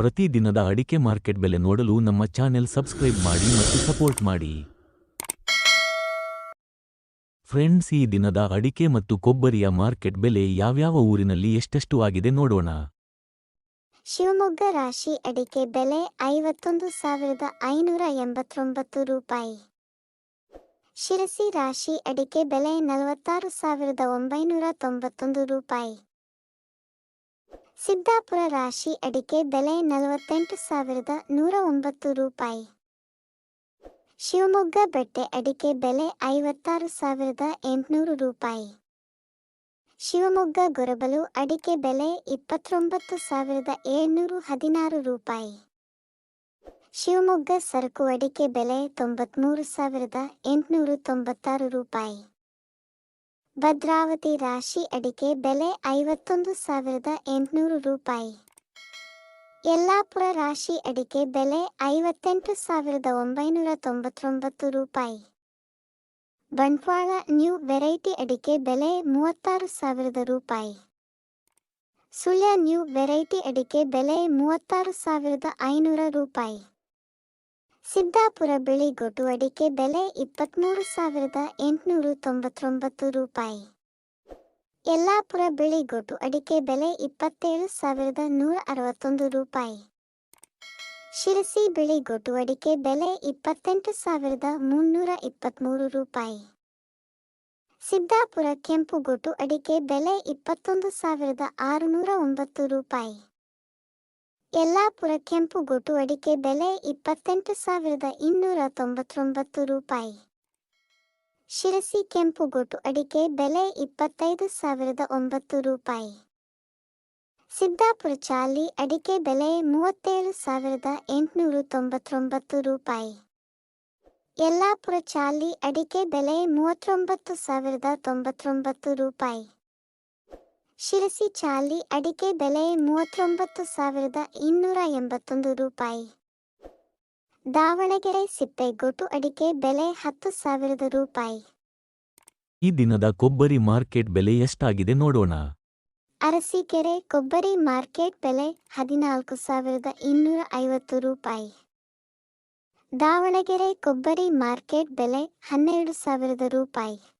ಪ್ರತಿ ದಿನದ ಅಡಿಕೆ ಮಾರ್ಕೆಟ್ ಬೆಲೆ ನೋಡಲು ನಮ್ಮ ಚಾನೆಲ್ ಸಬ್ಸ್ಕ್ರೈಬ್ ಮಾಡಿ ಮತ್ತು ಸಪೋರ್ಟ್ ಮಾಡಿ. ಫ್ರೆಂಡ್ಸ್, ಈ ದಿನದ ಅಡಿಕೆ ಮತ್ತು ಕೊಬ್ಬರಿಯ ಮಾರ್ಕೆಟ್ ಬೆಲೆ ಯಾವ್ಯಾವ ಊರಿನಲ್ಲಿ ಎಷ್ಟೆಷ್ಟು ಆಗಿದೆ ನೋಡೋಣ. ಶಿವಮೊಗ್ಗ ರಾಶಿ ಅಡಿಕೆ ಬೆಲೆ ಐವತ್ತೊಂದು ಸಾವಿರದ ಐನೂರ ಎಂಬತ್ತೊಂಬತ್ತು ರೂಪಾಯಿ. ಶಿರಸಿ ರಾಶಿ ಅಡಿಕೆ ಬೆಲೆ ನಲವತ್ತಾರು ಸಾವಿರದ ಒಂಬೈನೂರ ತೊಂಬತ್ತೊಂದು ರೂಪಾಯಿ. ಸಿದ್ದಾಪುರ ರಾಶಿ ಅಡಿಕೆ ಬೆಲೆ ನಲವತ್ತೆಂಟು ಸಾವಿರದ ನೂರ ಒಂಬತ್ತು ರೂಪಾಯಿ. ಶಿವಮೊಗ್ಗ ಬೆಟ್ಟೆ ಅಡಿಕೆ ಬೆಲೆ ಐವತ್ತಾರು ಸಾವಿರದ ಎಂಟುನೂರು ರೂಪಾಯಿ. ಶಿವಮೊಗ್ಗ ಗೊರಬಲು ಅಡಿಕೆ ಬೆಲೆ ಇಪ್ಪತ್ತೊಂಬತ್ತು ಸಾವಿರದ ಏಳ್ನೂರು ಹದಿನಾರು ರೂಪಾಯಿ. ಶಿವಮೊಗ್ಗ ಸರಕು ಅಡಿಕೆ ಬೆಲೆ ತೊಂಬತ್ಮೂರು ಸಾವಿರದ ಎಂಟುನೂರು ತೊಂಬತ್ತಾರು ರೂಪಾಯಿ. ಭದ್ರಾವತಿ ರಾಶಿ ಅಡಿಕೆ ಬೆಲೆ ಐವತ್ತೊಂದು ಸಾವಿರದ ಎಂಟುನೂರು ರೂಪಾಯಿ. ಯಲ್ಲಾಪುರ ರಾಶಿ ಅಡಿಕೆ ಬೆಲೆ ಐವತ್ತೆಂಟು ಸಾವಿರದ ಒಂಬೈನೂರ ತೊಂಬತ್ತೊಂಬತ್ತು ರೂಪಾಯಿ. ಬಂಟ್ವಾಳ ನ್ಯೂ ವೆರೈಟಿ ಅಡಿಕೆ ಬೆಲೆ ಮೂವತ್ತಾರು ಸಾವಿರದ ರೂಪಾಯಿ. ಸುಳ್ಯ ನ್ಯೂ ವೆರೈಟಿ ಅಡಿಕೆ ಬೆಲೆ ಮೂವತ್ತಾರು ಸಾವಿರದ ಐನೂರ ರೂಪಾಯಿ. ಸಿದ್ದಾಪುರ ಬಿಳಿಗೊಟ್ಟು ಅಡಿಕೆ ಬೆಲೆ ಇಪ್ಪತ್ತ್ಮೂರು ಸಾವಿರದ ಎಂಟುನೂರು ತೊಂಬತ್ತೊಂಬತ್ತು ರೂಪಾಯಿ. ಯಲ್ಲಾಪುರ ಬಿಳಿಗೊಟ್ಟು ಅಡಿಕೆ ಬೆಲೆ ಇಪ್ಪತ್ತೇಳು ಸಾವಿರದ ನೂರ ಅರವತ್ತೊಂದು ರೂಪಾಯಿ. ಶಿರಸಿ ಬಿಳಿಗೊಟ್ಟು ಅಡಿಕೆ ಬೆಲೆ ಇಪ್ಪತ್ತೆಂಟು ಸಾವಿರದ ಮುನ್ನೂರ ಇಪ್ಪತ್ತ್ಮೂರು ರೂಪಾಯಿ. ಸಿದ್ದಾಪುರ ಕೆಂಪು ಕೆಂಪುಗೊಟ್ಟು ಅಡಿಕೆ ಬೆಲೆ ಇಪ್ಪತ್ತೊಂದು ಸಾವಿರದ ಆರುನೂರ ಒಂಬತ್ತು ರೂಪಾಯಿ. ಯಲ್ಲಾಪುರ ಕೆಂಪುಗೊಟ್ಟು ಅಡಿಕೆ ಬೆಲೆ ಇಪ್ಪತ್ತೆಂಟು ಸಾವಿರದ ಇನ್ನೂರ ತೊಂಬತ್ತೊಂಬತ್ತು ರೂಪಾಯಿ. ಶಿರಸಿ ಕೆಂಪು ಕೆಂಪುಗೊಟ್ಟು ಅಡಿಕೆ ಬೆಲೆ ಇಪ್ಪತ್ತೈದು ಸಾವಿರದ ಒಂಬತ್ತು ರೂಪಾಯಿ. ಸಿದ್ದಾಪುರ ಚಾಲಿ ಅಡಿಕೆ ಬೆಲೆ ಮೂವತ್ತೇಳು ಸಾವಿರದ ಎಂಟುನೂರು ತೊಂಬತ್ತೊಂಬತ್ತು ರೂಪಾಯಿ. ಯಲ್ಲಾಪುರ ಚಾಲಿ ಅಡಿಕೆ ಬೆಲೆ ಮೂವತ್ತೊಂಬತ್ತು ಸಾವಿರದ ತೊಂಬತ್ತೊಂಬತ್ತು ರೂಪಾಯಿ. ಶಿರಸಿ ಚಾಲಿ ಅಡಿಕೆ ಬೆಲೆ ಮೂವತ್ತೊಂಬತ್ತು ಸಾವಿರದ ಇನ್ನೂರ ಎಂಬತ್ತೊಂದು ರೂಪಾಯಿ. ದಾವಣಗೆರೆ ಸಿಪ್ಪೆಗೊಟ್ಟು ಅಡಿಕೆ ಬೆಲೆ ಹತ್ತು ಸಾವಿರದ ರೂಪಾಯಿ. ಈ ದಿನದ ಕೊಬ್ಬರಿ ಮಾರ್ಕೆಟ್ ಬೆಲೆ ಎಷ್ಟಾಗಿದೆ ನೋಡೋಣ. ಅರಸೀಕೆರೆ ಕೊಬ್ಬರಿ ಮಾರ್ಕೆಟ್ ಬೆಲೆ ಹದಿನಾಲ್ಕು ಸಾವಿರದ ಇನ್ನೂರ ಐವತ್ತು ರೂಪಾಯಿ. ದಾವಣಗೆರೆ ಕೊಬ್ಬರಿ ಮಾರ್ಕೆಟ್ ಬೆಲೆ ಹನ್ನೆರಡು ಸಾವಿರದ ರೂಪಾಯಿ.